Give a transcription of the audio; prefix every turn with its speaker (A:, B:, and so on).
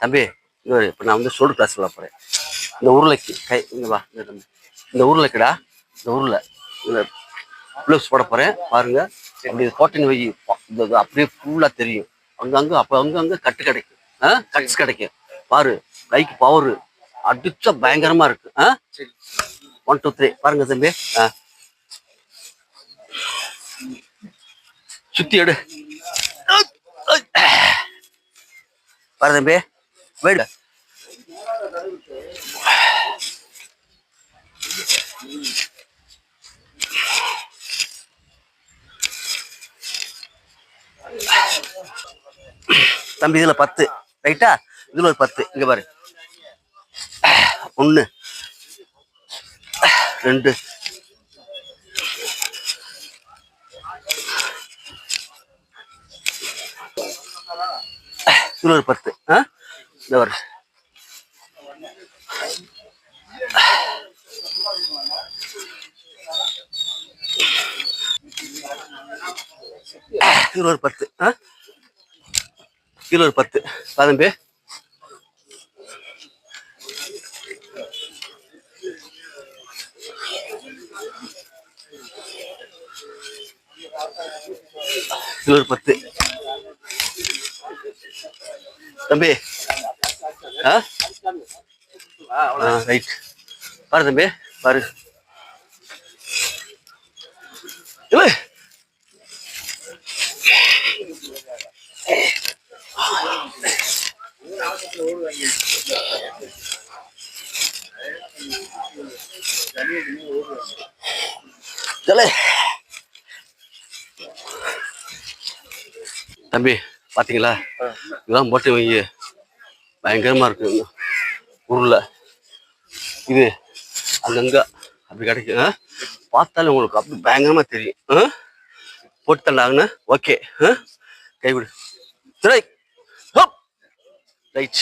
A: தம்பி இப்போ நான் வந்து ஷோல்டர் கிளாஸ் சொல்ல போகிறேன் இந்த உருளைக்கு கை இங்கே வா தம்பி. இந்த உருளைக்குடா இந்த உருளை இந்த ப்ளவுஸ் போட போகிறேன் பாருங்க. அப்படி போட்டின்னு வை இந்த அப்படியே ஃபுல்லாக தெரியும். அங்கங்கே அப்போ அங்கங்கே கட்டு கிடைக்கும். ஆ? கட்ஸ் கிடைக்கும். பாரு கைக்கு பவர் அடிச்சா பயங்கரமா இருக்கு. ஆ?
B: சரி
A: ஒன் டூ த்ரீ பாருங்க தம்பி. ஆ. சுத்தி எடு. பாரு தம்பி. வெயிட் தம்பி இதுல பத்து. ரைட்டா இதுல ஒரு பத்து. இங்க பாரு. ஒண்ணு. ரெண்டு. இதுல ஒரு பத்து. ஆ? இந்த ஒரு இதுல ஒரு பத்து ஆ இதுல ஒரு பத்து பாதம்பி இதுல ஒரு பத்து தம்பி ஆ? ரைட் பாரு தம்பி பாரு. இல்லை தம்பி பாத்தீங்களா? இதெல்லாம் போட்டு வைங்க பயங்கரமா இருக்கு. உருளை இது அங்கங்கே அப்படி கிடைக்கும் ஆ? பார்த்தாலே உங்களுக்கு அப்படி பயங்கரமா தெரியும். ஆ? போட்டு தள்ளாங்கன்னு ஓகே கைவிடு ரைட் ரைட்